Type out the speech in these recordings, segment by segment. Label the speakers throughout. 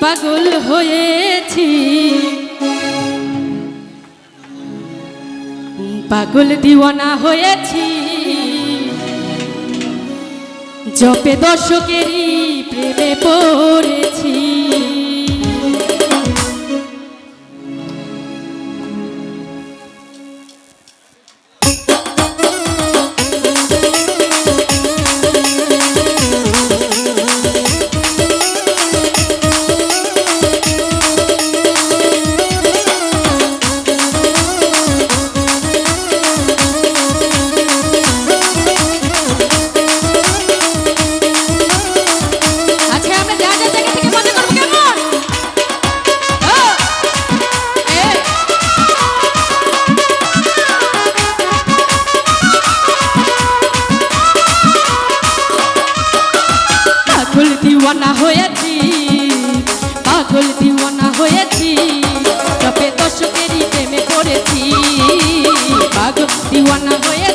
Speaker 1: পাগল হয়েছি। পাগল দিওয়ানা হয়েছি। জপে দর্শকেরই প্রেমে পড়েছি।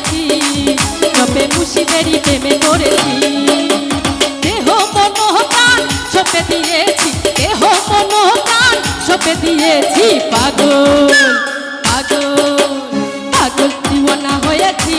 Speaker 1: পড়েছি বাপে মুর্শিদেরই প্রেমে পড়েছি। দেহ মনোকান সপে দিয়েছি দেহ মনোকান সপে দিয়েছি পাগল পাগল পাগল জীবনা হয়েছি।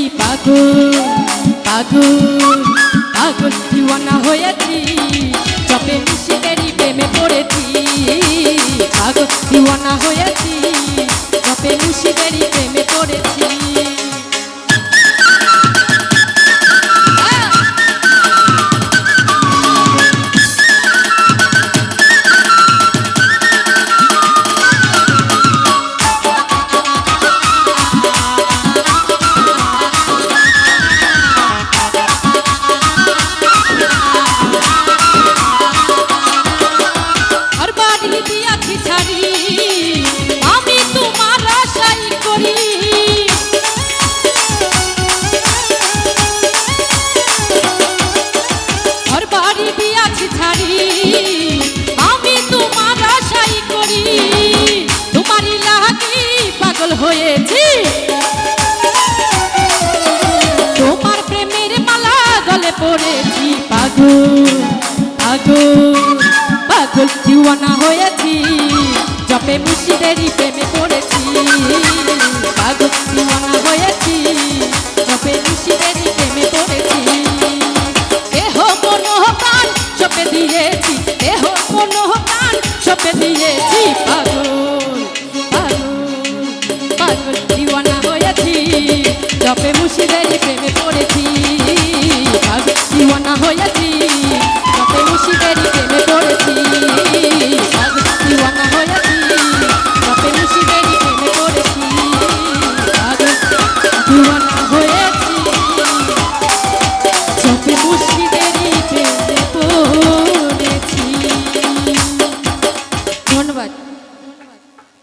Speaker 1: হয়েছি পাগল পাগল পাগল দিওয়ানা হয়েছি চপে মিশে প্রেমে পড়েছি। পাগল দিওয়ানা হয়েছি। পেয়েছি তোমার প্রেমের মালা গলে পড়েছি, পাগল পাগল পাগল দিওয়ানা হয়েছি, জপে মিশিদেরই প্রেমে পড়েছি। পাগল দিওয়ানা হয়েছি, জপে মিশিদেরই প্রেমে পড়েছি। দেহ মনোহ প্রাণ, জপে দিয়েছি দেহ মনোহ প্রাণ, জপে দিয়েছি প্রেমে পড়ে